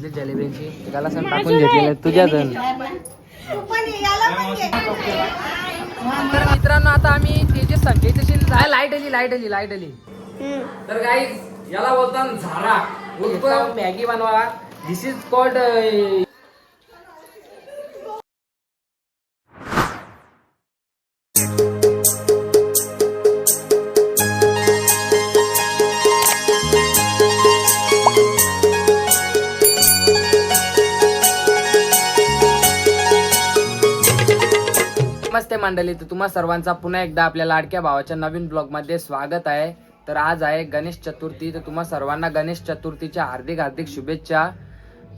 घेतली जलेबीची. त्याला सण टाकून घेतलेलं तुझ्या जण तर मित्रांनो आता आम्ही ते जे संजय तशी लाइट आली लाइट आली लाइट आली. तर काही याला बोलतात झारा. उर्फ मॅगी बनवा दिस इज कॉल्ड मंडळी तर तुम्हा सर्वांचा पुन्हा एकदा आपल्या लाडक्या भावाच्या नवीन ब्लॉगमध्ये स्वागत आहे. तर आज आहे गणेश चतुर्थी तर तुम्हा सर्वांना गणेश चतुर्थीच्या हार्दिक हार्दिक शुभेच्छा.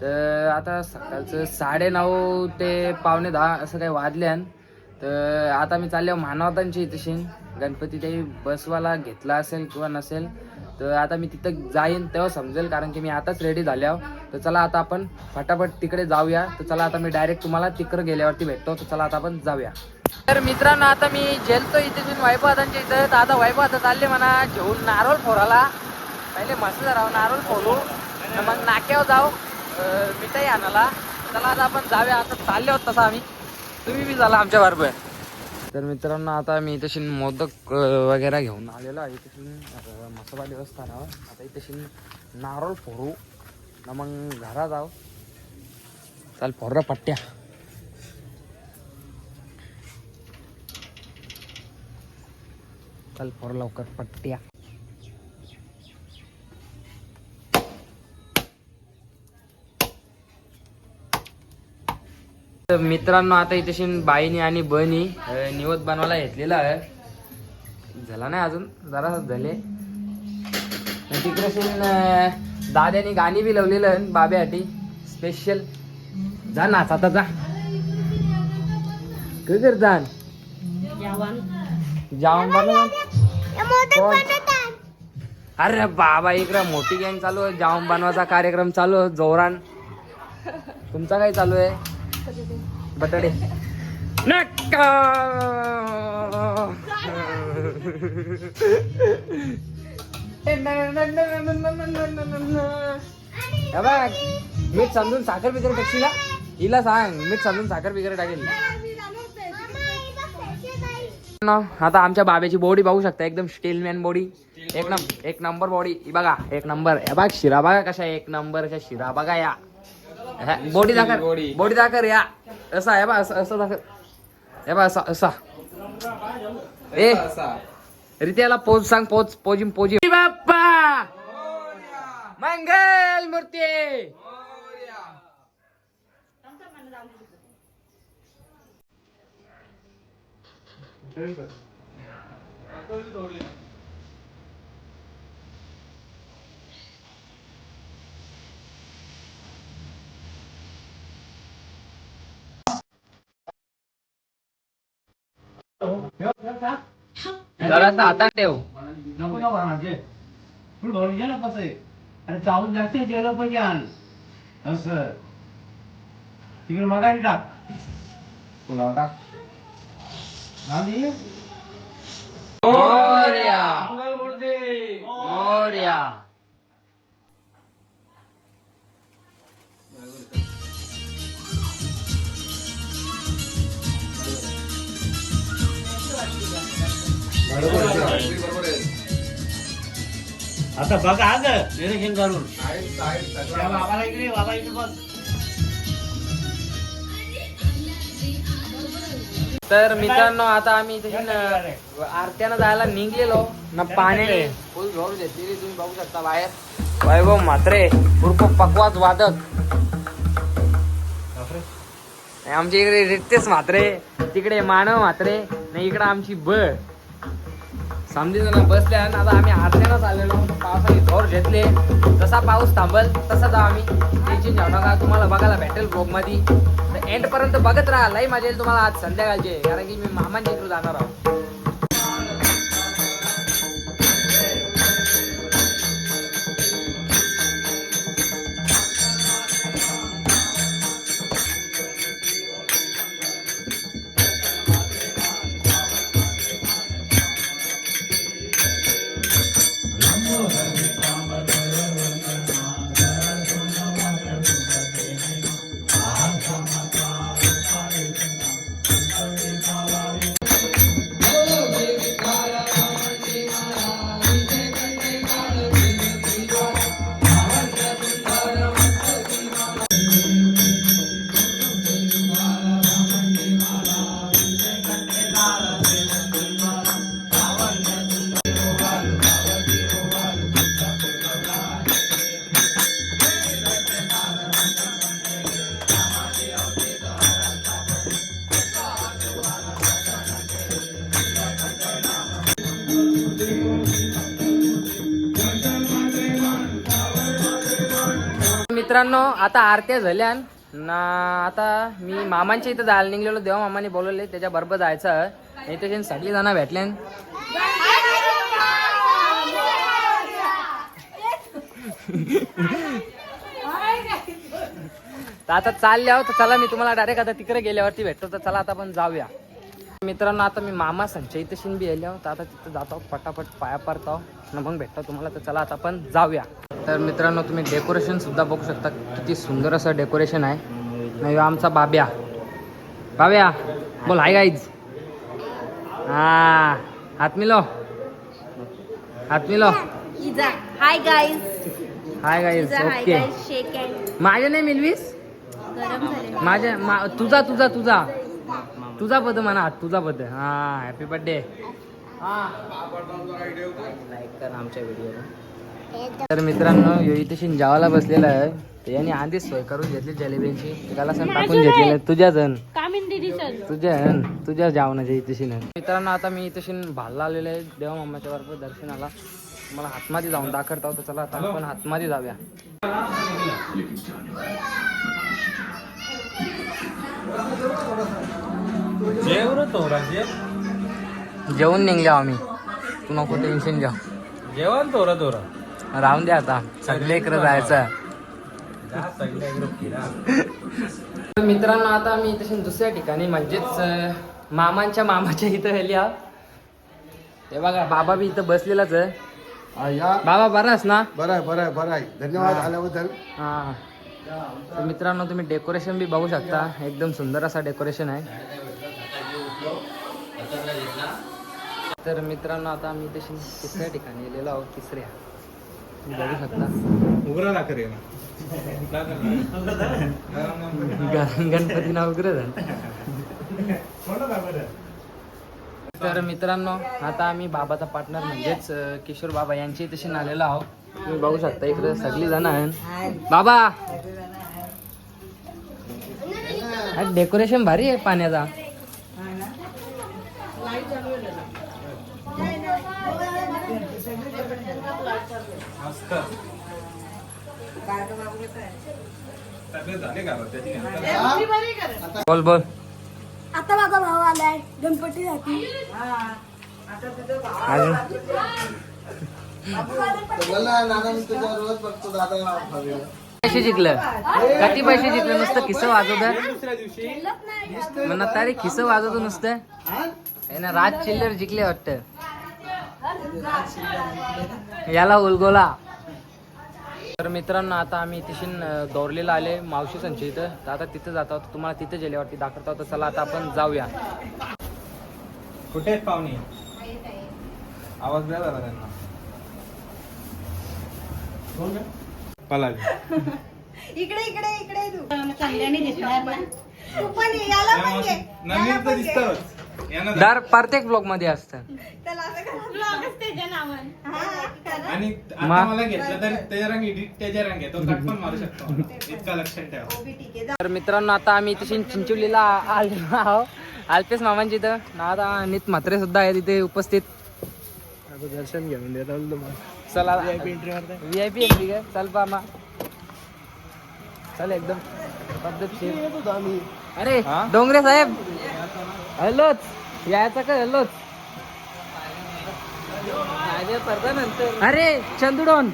तर आता सकाळचं साडे नऊ ते पावणे दहा असं काही वाजल्यान तर आता मी चालले मानवतांची तशी गणपती ते बसवाला घेतला असेल किंवा नसेल तर आता मी तिथं जाईन तेव्हा समजेल कारण की मी आताच रेडी झाल्या तर चला आता आपण फटाफट तिकडे जाऊया. तर चला आता मी डायरेक्ट तुम्हाला तिकडे गेल्यावरती भेटतो. तर चला आता आपण जाऊया. तर मित्रांनो आता मी जेलतो इथे तुम्ही वायपादांच्या इथं तर आता वायपादा चालले म्हणा घेऊन नारोल फोराला पहिले मस्त राहू नारोल फोरू मग नाक्यावर जाऊ. मिठाई आणायला. चला आता आपण जाऊया. आता चालले होत तसं आम्ही. तुम्ही बी झाला आमच्या बरोबर. तर मित्रांनो आता मी इथेशी मोदक वगैरे घेऊन आलेलो आहे. इथेशी मसाला देवस्थानावर आता इथेशी नारळ फोडू. ना मग घरा जाऊ. चाल फोडरा पट्ट्या. चल फोर लवकर पट्ट्या तर मित्रांनो आता इथे बाईनी आणि बहिणी अं, निवत बनवायला घेतलेला आहे. झाला नाही अजून जरा झाले. तिकडे दाद्यानी गाणी बी लावलेलं आहे बाब्यासाठी स्पेशल जा नाच आता जा. काय करता जाऊन कोण? अरे बाबा इकडे मोठी गँग चालू आहे. जाऊन बनवायचा कार्यक्रम चालू आहे. जोरान. तुमचा काय चालू आहे? बटाटे. नक्का! बघ, मीठ समजून साखर बिकर टाकशील? हिला सांग मीठ समजून साखर बिकर टाकेल. ना, आता आमच्या बाब्याची बॉडी पाहू शकता एकदम स्टीलमॅन बॉडी एक नंबर एक नंबर बॉडी बघा एक नंबर हे बघ शिरा बघा कशा एक नंबरच्या शिरा बघा या. बॉडी दाखर बॉडी दाखर या. असा आहे बा असं दाखर हे बा असा असा. ए रित्याला पोज सांग पोज पोजिम पोजिम बाप्पा! मंगल मूर्ती! जरासा हातात ठेव नको नको म्हणजे फुल भरून घे ना कसं आहे आणि चावून जास्त गेलं पण आण असं तिकडे मागायला टाक पुन्हा टाक गांधी मोरया मंगलमूर्ती मोरया आता बघा आज निरीक्षण करून त्या बाबाला इकडे बाबा इकडे बघ तर मित्रांनो आता आम्ही इथे आरत्यानं जायला निघलेलो. ना पाण्याने फुल झोड घेतलेली तुम्ही बघू शकता बाहेर. वैभव म्हात्रे उर्फ पकवाज वादक. आमच्या इकडे रितेश म्हात्रे तिकडे मानव म्हात्रे नाही इकडे आमची बळ. समजी जण बसले आणि आता आम्ही आरत्यानंच आलेलो पावसाने जोर घेतले. जसा पाऊस थांबल तसा जाऊ आम्ही. टेन्शन घेऊ नका. तुम्हाला बघायला भेटेल ब्लॉगमध्ये तर एंड पर्यंत बघत राहा. लई मजा येईल तुम्हाला आज संध्याकाळचे. कारण की मी मामांच्या इकडे जाणार आहोत. मित्रांनो आता आरत्या झाल्या ना आता मी मामांच्या इथं जायला निघलेलो देवा मामाने बोलवले त्याच्या बरोबर जायचं इथे सगळी जण भेटले तर आता चालले आहोत तर चला मी तुम्हाला डायरेक्ट आता तिकडे गेल्यावरती भेटतो तर चला आता आपण जाऊया. मित्रांनो आता मी मामा संचय तशी बी आले आहोत आता तिथं जातो. पटापट पाया पडतो आणि मग भेटतो तुम्हाला. तर चला आता आपण जाऊया. तर मित्रांनो तुम्ही डेकोरेशन सुद्धा बघू शकता. किती सुंदर असं डेकोरेशन आहे. ह्यो आमचा बाब्या. बाब्या बोल हाय गाईज हा हात मिलो. हात मिलो. Hi guys Pizza. Hi okay. माझ्या नाही मिलवीस. माझ्या तुझा तुझा तुझा. तुझा पद म्हणा तुझा पद हा हॅपी बर्थडे लाईक कर आमच्या व्हिडिओ तर मित्रांनो यो इथे जेवायला बसलेला आहे. तर यांनी आधीच सोय करून घेतली जलेबींची. त्याला सण टाकून घेतलेलं तुझ्या जण didi sir. तुझ्या तुझ्या जेवणाच्या इथेशी मित्रांनो आता मी इथेशी भालला आलेलो आहे. देवा मामाच्या बरोबर दर्शनाला. मला हातमध्ये जाऊन दाखवता होतं चला आता आपण हातमध्ये जाऊया. जेवून निघले आम्ही. तू नको टेन्शन घ्या जेवण तोरा तोरा राहून दे आता. सगळे इकडे जायचं. तर मित्रांनो आता मी तशी दुसऱ्या ठिकाणी म्हणजेच मामांच्या मामाच्या इथं गेली आहोत. हे बघा बाबा बी इथं बसलेलाच आहे. या. बाबा बरास ना? बरं आहे बरं आहे बरं आहे. धन्यवाद हा. आल्याबद्दल. हा. तर मित्रांनो तुम्ही डेकोरेशन बी बघू शकता. एकदम सुंदर असा डेकोरेशन आहे. तर मित्रांनो आता मी तशी तिसऱ्या ठिकाणी गेलेलो आहोत तिसऱ्या. बघू शकता. दाखर ग- गणपती नाव उग्र झालं. तर मित्रांनो आता आम्ही बाबाचा पार्टनर म्हणजेच किशोर बाबा यांची तशी आलेलो आहोत. तुम्ही बघू शकता इकडे सगळी जण आहेत. बाबा! डेकोरेशन भारी आहे पाण्याचा. बोल बोल. आता माझा भाव आलाय गणपतीसाठी पैसे जिंकलं. किती पैसे जिंकलं नुसतं खिस्स वाजवत म्हणा तारे खिस्स वाजवतो नुसतं. हे? ना राज चिल्लर जिंकले वाटतं. याला उलगोला. तर मित्रांनो आता आम्ही तिशीन दौरलेला आले मावशी संची इथं. तर आता तिथं जात आहोत. तुम्हाला तिथे गेल्यावरती दाखवता होतं चला आता आपण जाऊया. कुठे आहेत पाहुणे? आवाज द्या जरा त्यांना. पलावी. इकडे इकडे इकडे तू. चांगल्याने दिसणार ना तू पण ये, याला पण ये. याला पण ये. दर प्रत्येक ब्लॉगमध्ये असतं त्याला असं करा. Vlogच त्याच्या नावानं. करा. आणि आता मा- मला घेतलं तर त्याच्या रंग एडिट त्याच्या रंग आहे. तो कट पण मारू शकतो इतका लक्षात ठेवा. हो, बी ठीक आहे. जा. तर मित्रांनो आता आम्ही तिथे चिंचवलीला आलेलो आहोत. अल्पेश मामांची इथं. ना आता नित म्हात्रे सुद्धा आहे तिथे उपस्थित. दर्शन घेऊन देत चला. व्ही आय पी एंट्री काय? चल मामा चल एकदम. पद्धतशीर अरे हा? डोंगरे साहेब. हॅलोच यायचं का हॅलोच अरे चंदुडोन.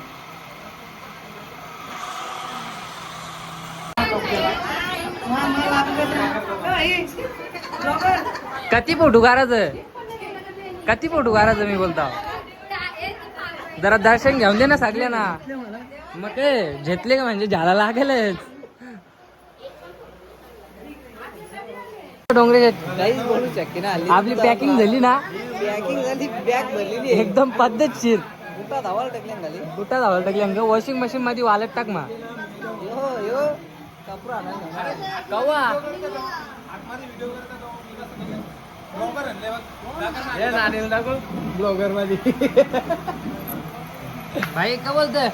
कती फोटो काढायचं कती फोटो काढायचं मी बोलता. जरा दर्शन घेऊन दे ना सगळे ना मग ते झेतले का म्हणजे झाला लागेलच. डोंगरे आपली पॅकिंग झाली ना? एकदम पद्धतशीर बुटा धावायला टाकली अंग वॉशिंग मशीन मध्ये वालत टाक मा कवा. ब्लॉगरमध्ये. भाई का बोलतोय?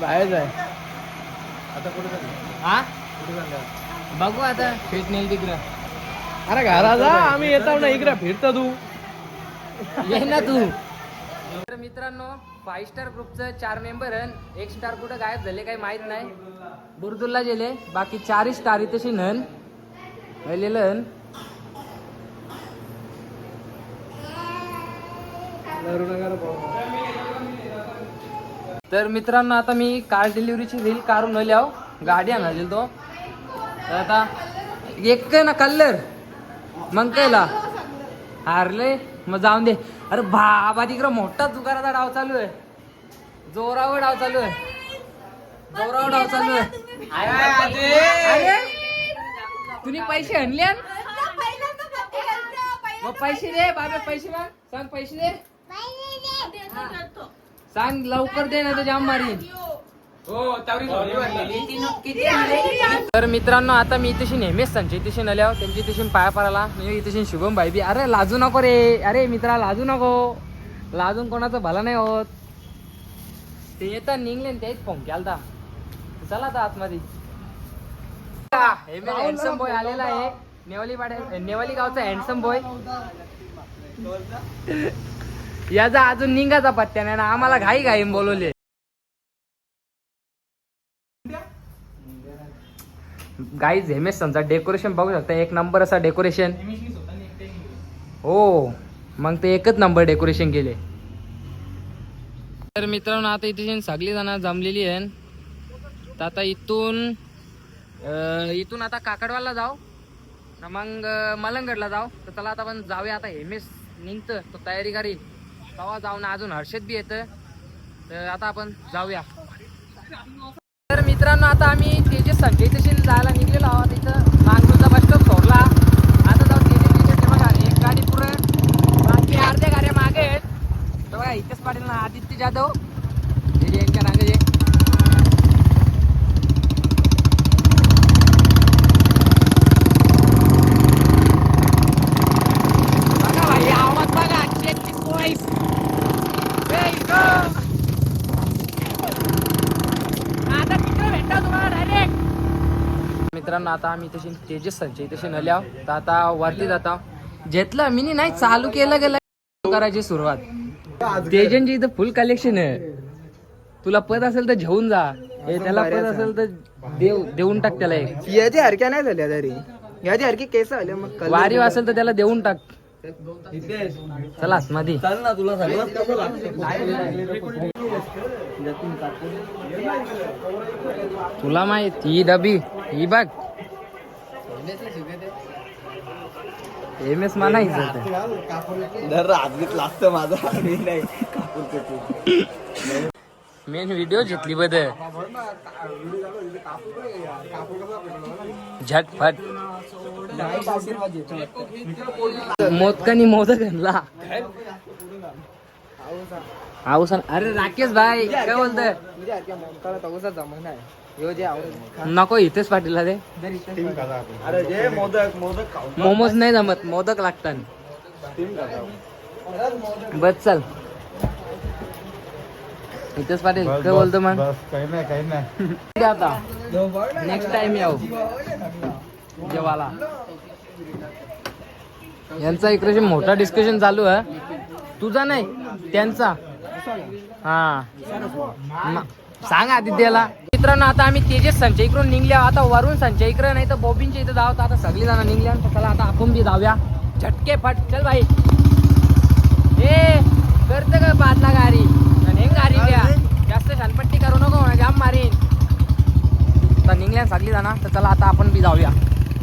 बाहेर आहे. हा? बघू आता. फिट नेल तिकडं. अरे घरा जा आम्ही येतो ना इकडे फिरतो तू. ये ना तू. तर मित्रांनो फाईव्ह स्टार ग्रुपचं चार मेंबर हन एक स्टार कुठं गायब झाले काही माहीत नाही. बुरदुल्ला गेले बाकी चारही स्टार इथेशी नन हन तर मित्रांनो आता मी कार डिलिव्हरीची रील काढून आली आहो. गाडी आणाली तो तर आता एक ना कल्लर मग कायला हारले? मग जाऊन दे. अरे बाबा तिकडं मोठा दुकानाचा डाव चालू आहे. जोरावर डाव चालू आहे. जोरावर डाव चालू आहे. अरे तुम्ही पैसे आणले आण? मग पैसे दे बाबा पैसे माग. सांग पैसे दे. सांग लवकर दे ना तर जाम मारीन. तर मित्रांनो आता मी इथेशी नेहमीच संजय इथेशी आल्यावर त्यांची इथेशी पाया पडायला. म्हणजे इथेशी शुभम भाई बी अरे लाजू नको रे. अरे मित्रा लाजू नको. लाजून कोणाचं भला नाही होत. ते येतात निघले न तेच फोन केलता. चला आता आतमध्ये. हँडसम बॉय आलेला आहे. नेवाली पाड्या नेवाली गावचा हँडसम बॉय याचा अजून निघाचा पत्त्या नाही ना. आम्हाला घाई घाई बोलवले. गाई झेमेस समजा डेकोरेशन बघू शकता. एक नंबर असा डेकोरेशन हो. मग ते एकच नंबर डेकोरेशन केले. तर मित्रांनो आता इथे सगळी जण जमलेली आहे तर आता इथून इथून आता काकडवाला जाऊ. मग मलंगडला जाऊ. तर चला आता आपण जाऊया आता हेमेस निघतं. तो तयारी करील तेव्हा जाऊन अजून हर्षद बी येतं. तर आता आपण जाऊया. मित्रांनो आता आम्ही तेजस संजय तशी जायला निघलेलो आहोत. इथं नागपूरचा बस स्टॉप सोडला. आता जाऊ तेजस तिथे ते बघा एक गाडी पुढे. बाकी अर्ध्या गाड्या मागे आहेत. बघा इथेच पाटील ना आदित्य जाधव. यांच्या नागे जे बघा भाई आवाज बघा चेक वॉइस आता तिकडे भेटा तुम्हाला डायरेक्ट मित्रांनो आता आम्ही तशी तेजस संजय तशी नल्या. तर आता वरती जाता. घेतलं मी नाही चालू केलं गेलं. करायची सुरुवात. तेजनची इथं फुल कलेक्शन आहे. तुला पद असेल तर घेऊन जा. हे त्याला पद असेल तर देऊ देऊन टाक त्याला एक. याची हरक्या नाही झाल्या तरी याची हरकी केस आल्या मग कलर वारी असेल तर त्याला देऊन टाक. चला मध्ये चाल ना तुला सगळं तुला माहीत ही डबी ही बघ. एम एस म्हणा दर हातगीत लागतं माझा मी नाही कुपूर. मेन व्हिडिओ घेतली बद झटफट मोदकानी मोदक आणला. अरे राकेश भाई काय बोलत नको इथेच पाटील खाऊ मोमोज नाही जमत मोदक लागतात. बस चल. इथेच पाटील काय बोलतो मग? काही नाही काही नाही. आता. नेक्स्ट टाइम येऊ. जेवाला. यांचा इकडे मोठा डिस्कशन चालू आहे. तुझा नाही त्यांचा. हा. म- सांग आदित्याला. मित्रांनो आता आम्ही तेजेस संचय इकडून निघले आता वरून संचय इकडे नाही तर बॉबींच्या इथं जावं आता सगळी जण निघल्या चला आता आपण बी जाऊया. झटके फट. चल भाई. ए करत का पाचला गाडी आणि हेंग गाडी द्या. जास्त शानपट्टी करू नको ना, जाम मारीन. तर निघल्या सगळी जण तर चला आता आपण बी जाऊया.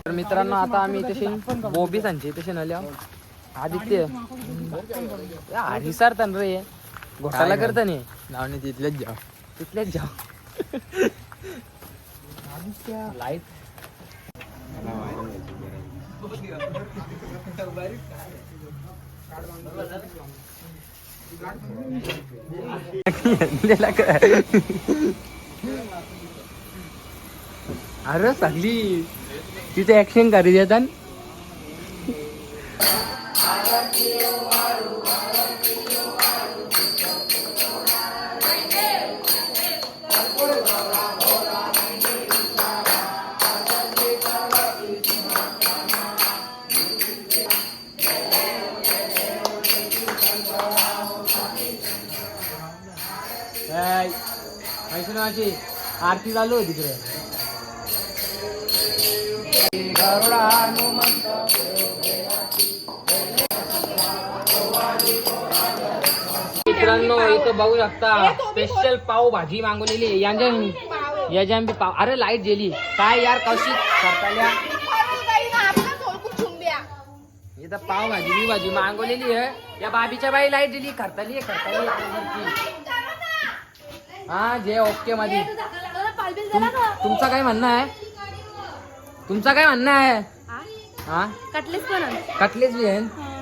तर मित्रांनो आता आम्ही तशी बोबी संचय तशी नल्या आदित्य. हरिसार तन रे. घोटाला करता नाही. नावने तिथलेच जा तिथलेच जाऊ लाइट अरे सगळी तिथे ऍक्शन करी देत आरती चालू आहे तिकडे. मित्रांनो इथं बघू शकता स्पेशल पाव भाजी मागवलेली आहे. यांच्या याच्या आम्ही पाव अरे लाइट गेली. काय यार कशी करताल्या इथं पाव भाजी बी भाजी मागवलेली आहे. या बाबीच्या बाई लाइट दिली. खरताली खरताली हा जे ओके मध्ये. तुम- तुमचं काय म्हणणं आहे? तुमचं काय म्हणणं आहे? हा? कटलेस पण कटलेच बी आहे?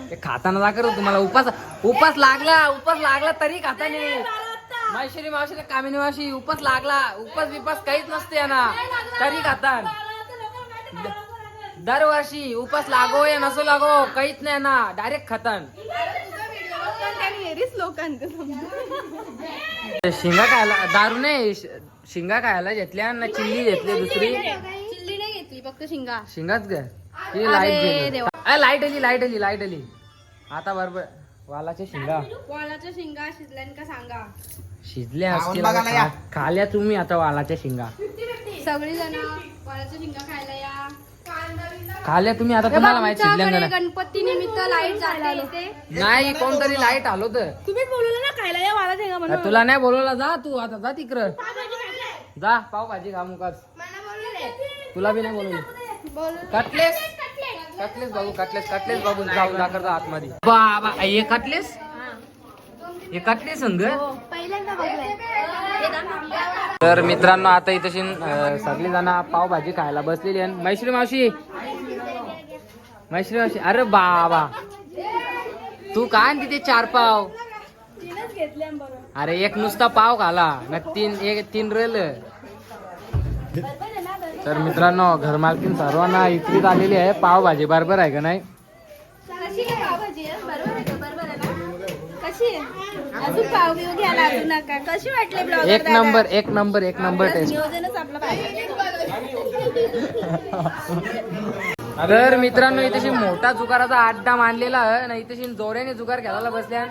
ते खाताना दाखर तुम्हाला. उपास उपास लागला उपास लागला तरी खाता नाही मावशी कामिनी मावशी उपास लागला. उपास बिपास काहीच नसते ना. तरी खातात दरवर्षी उपास लागो या नसो लागो काहीच नाही ना. डायरेक्ट खातान. शिंगा खायला दारू नाही शिंगा खायला घेतल्या ना चिल्ली घेतली दुसरी. फक्त शिंगा. शिंगाच ग ही अरे लाइट देवा. गेली लाइट आली लाइट आली लाइट आली. आता बरोबर वालाच्या शिंगा. वालाच्या शिंगा शिजल्यान का सांगा? शिजल्या असतील आता. खा- खाल्या तुम्ही आता वालाच्या शिंगा. सगळी जण वालाच्या शिंगा खायला या. खाल्या तुम्ही आता तुम्हाला माहिती शिजल्या का आमच्याकडे नाही? गणपती निमित्त लाइट इथे. नाही कोणतरी लाइट आलो तर. तुम्हीच बोलवलं ना खायला या वाला शिंगा म्हणून. तुला नाही बोलवला जा तू आता जा तिकडं. जा पाव भाजी खा मुकाच तुला बी नाही बोलवलं. कटलेस? कटलेस बाबू कटलेस कटलेस बाबू. जाऊ दाखर आतमध्ये. बाबा हे कटलेस? हे कटलेस संग तर मित्रांनो आता इथे सगळी जण पावभाजी खायला बसलेली आहे मैश्री मावशी? मैश्री मावशी? अरे बाबा. तू काय तिथे चार पाव? अरे एक नुसता पाव खाला. न तीन एक तीन रेल. तर मित्रांनो घरमालकीन सर्वांना इकडे आलेली आहे. पावभाजी बरोबर आहे का नाही? एक नंबर एक नंबर एक नंबर टेस्ट तर मित्रांनो इथेशी मोठा जुगाराचा अड्डा मांडलेला आहे. ना इथेशी जोऱ्याने जुगार घ्यायला बसल्यान.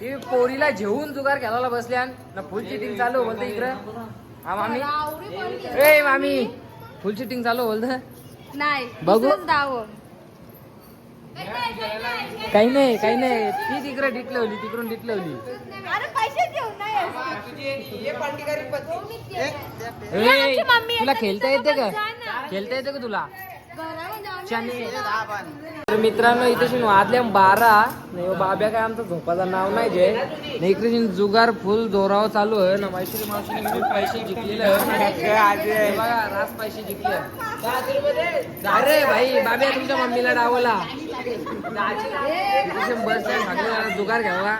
ती पोरीला घेऊन जुगार घ्यायला बसल्यान. ना फुल चिटिंग चालू बोलते इकडं. हा मामी. ए मामी. फुल चिटिंग चालू बोलत नाही बघू. काही नाही काही नाही. ती तिकडे डिटलवली तिकडून डिटलवली अरे पैसे देऊ नाही ए, तुला खेळता येते का? खेळता येते का तुला. तर मित्रांनो इथे वाजल्या बारा. नाही हो, बाब्या काय आमचं झोपाचं नाव नाही जे. नाही इकडे जुगार फुल जोराव चालू आहे. ना मैत्री मावशीने पैसे जिंकलेले बघा रास पैसे जिंकले अरे भाई बाब्या तुमच्या मम्मीला डावला. इकडे बस जुगार घ्यावा.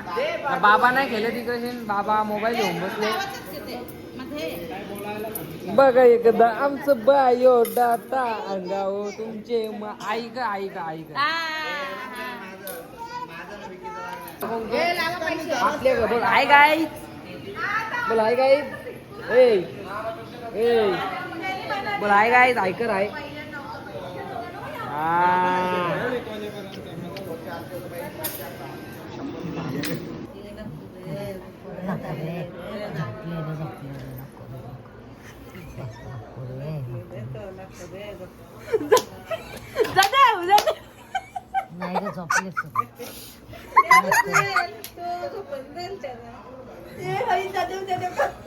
बाबा नाही खेळले तिकडे बाबा मोबाईल घेऊन बसले. बघा एकदा आमचं बायो डाटा अंगाव तुमचे म- ऐका ऐका ऐका आपले ग- बोल आय गाय बोल आय गाय ए ए. बोल आय गाय ऐकर आहे हा.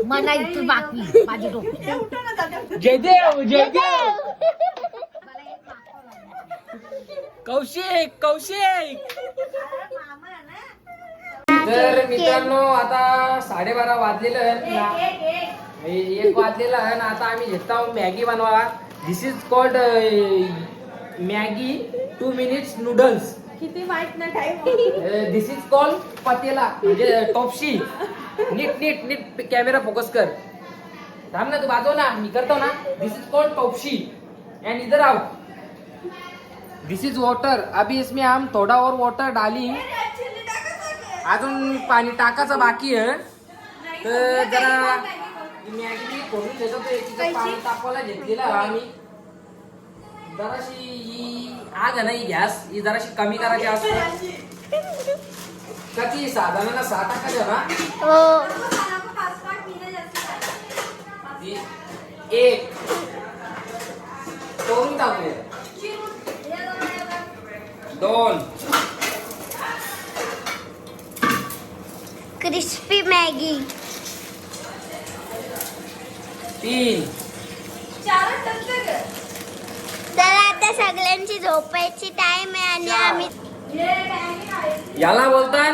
मला इथून बाकी माझी डोकी जयदेव जयदेव कौशिक कौशिक. तर मित्रांनो आता साडेबारा वाजलेलं आहे एक वाजलेलं आहे ना. आता आम्ही घेत आहोत मॅगी बनवा this is called Maggi two minutes noodles किती वाईट ना टाइम दिस इज कॉल्ड पतेला म्हणजे टॉपशी. नीट नीट नीट कॅमेरा फोकस कर. थांब ना तू वाजव ना. मी करतो ना. दिस इज कॉल्ड टॉपशी. एंड इधर आओ दिस इज वॉटर अभी इसमें हम थोड़ा और वाटर डाली. अजून पाणी टाकायचं बाकी आहे. तर जरा मॅगी करून देतो पाणी तापवायला घेतलेलं आम्ही. जराशी ही आग आहे ना ही गॅस ही जराशी कमी करायची असते. का ती साधारण सहा टाकायचं ना चीज एक. करून टाकू दोन. Crispy Maggi. तीन. तर आता सगळ्यांची झोपायची टाइम आहे आणि आम्ही याला बोलतात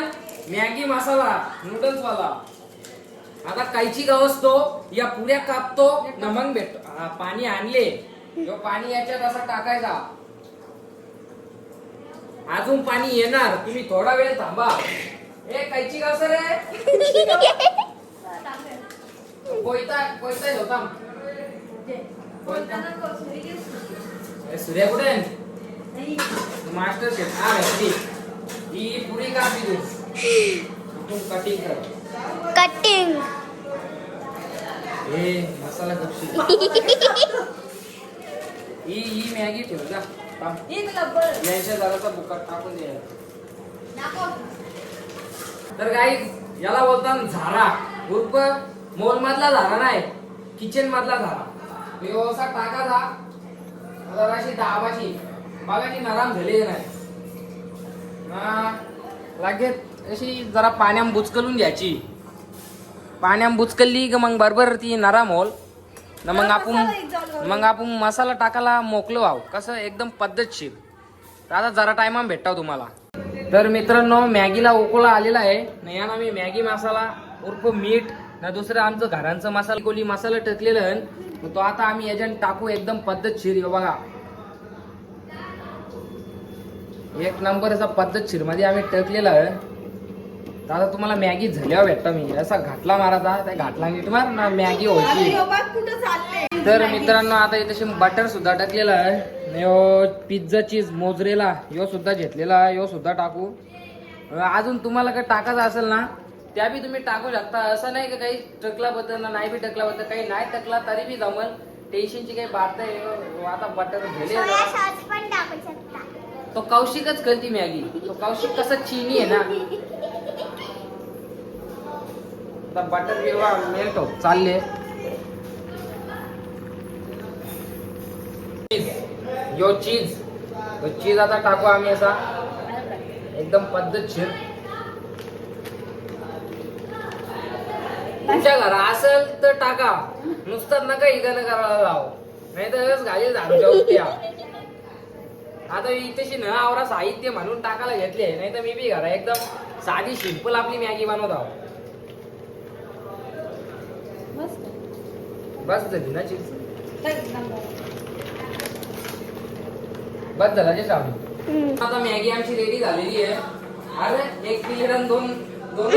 मॅगी मसाला नूडल्स वाला. आता कायची गवसतो या पुऱ्या कापतो न मग भेटतो हा, पाणी आणले. पाणी याच्यात असा टाकायचा. अजून पाणी येणार तुम्ही थोडा वेळ थांबा. ए कायची गाव सर कोयता कोयता होता ए, सूर्या कुठे? Master chef. हा भेटली ही पुरी कापी तू? कटिंग कर. कटिंग हे मसाला कपशी. ही ही मॅगी ठेव जा. यांच्या जरासा बुकात टाकून दे. तर काही याला बोलतात झारा. उर्फ मोल मधला झारा नाही किचन मधला झारा. व्यवसा टाकाचा जराशी दाबाची बघाची नराम झाली नाही? लागेल. अशी जरा पाण्यात बुचकलून घ्यायची. पाण्यात बुचकलली का मग बरोबर ती नरम होल. न मग आपण मग आपण मसाला टाकायला मोकलो आहो कसं एकदम पद्धतशीर. तर आता जरा टायमा भेटता तुम्हाला. तर मित्रांनो मॅगीला उकळा आलेला आहे. न यानं मी मॅगी मसाला उर्फ मीठ ना दुसरं आमचं घरांचं मसाला कोली मसाला टकलेलं तो आता आम्ही याच्यात टाकू एकदम पद्धतशीर बघा. एक नंबर असा पद्धतशीरमध्ये आम्ही टकलेला आहे. तर आता तुम्हाला मॅगी झाल्यावर भेटतो मी. असा घाटला मारायचा त्या घाटला नीट मार ना मॅगी चालले तर मित्रांनो आता इथे बटर सुद्धा टाकलेला आहे. यो पिझ्झा चीज मोजरेला यो सुद्धा घेतलेला यो सुद्धा टाकू. अजून तुम्हाला काय टाकायचं असेल ना त्या बी तुम्ही टाकू शकता. असं नाही का काही टकल्याबद्दल ना नाही बी टकल्याबद्दल काही नाही टकला तरी बी जमल. टेन्शनची काही बात नाही. अं, आता बटर झाले तो कौशिकच करती मॅगी. तो कौशिक कसं चीनी आहे ना. बटर मेल्ट होत चालले. चीज यो चीज तो चीज आता टाकू आम्ही असा. एकदम पद्धतशीर. तुमच्या घरा असेल तर टाका. नुसतं नका इकडनं करायला लाव. नाही तर घाली आमच्या उट्या आता इथेशी न आवरा साहित्य म्हणून टाकायला घेतले. नाही तर मी बी घरा एकदम साधी सिंपल आपली मॅगी बनवत आहो. बस. झाली ना चीज बस झाला जे आता मॅगी आमची रेडी झालेली आहे. अरे एक प्लेट आणि दोन दोन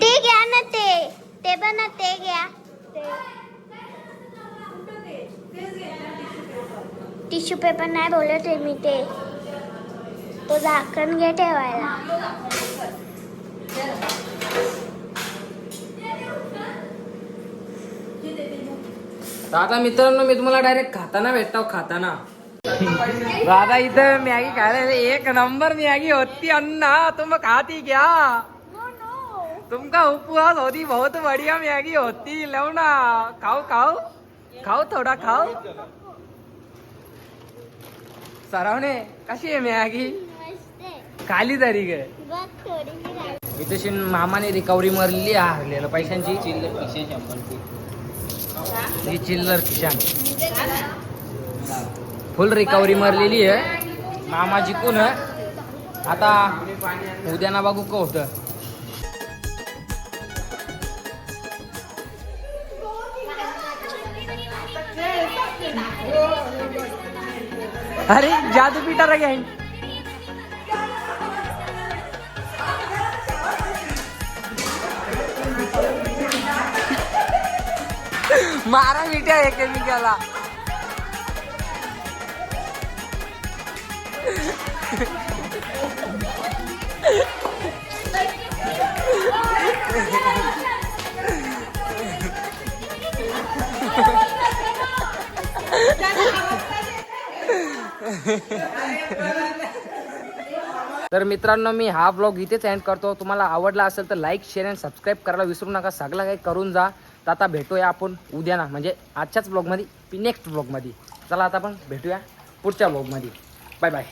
ते घ्या ना ते. ते पण ते घ्या. टिश्यू पेपर नाही बोलत आहे मी ते. तो झाकण घे ठेवायला. दादा आता मित्रांनो मी तुम्हाला डायरेक्ट खाताना भेटतो खाताना. दादा इथं मॅगी खायला एक नंबर मॅगी होती अण्णा. तुम खाती क्या तुमका उपवास होती बहुत बढ़िया मॅगी होती. लो ना. खाओ खाओ खाओ थोडा खाओ सरावणे कशी आहे मॅगी? खाली तरी ग. इथे मामाने रिकव्हरी मारलेली आहे हरलेलं. पैशांची चिल्लर शंभर ही चिल्लर खिशान फुल रिकव्हरी मारलेली आहे. मामा जिंकून आता उद्या ना बघू का होतं. अरे जादू पीटा रह गया मारा मिठ्या एकेमेकाला तर मित्रांनो मी हा ब्लॉग इथेच एंड करतो. तुम्हाला आवडला असेल तर लाईक शेअर अँड सबस्क्राईब करायला विसरू नका. सगळं काही करून जा. तर आता भेटूया आपण उद्या ना. म्हणजे आजच्याच ब्लॉगमध्ये नेक्स्ट ब्लॉगमध्ये चला आता आपण भेटूया पुढच्या ब्लॉगमध्ये बाय बाय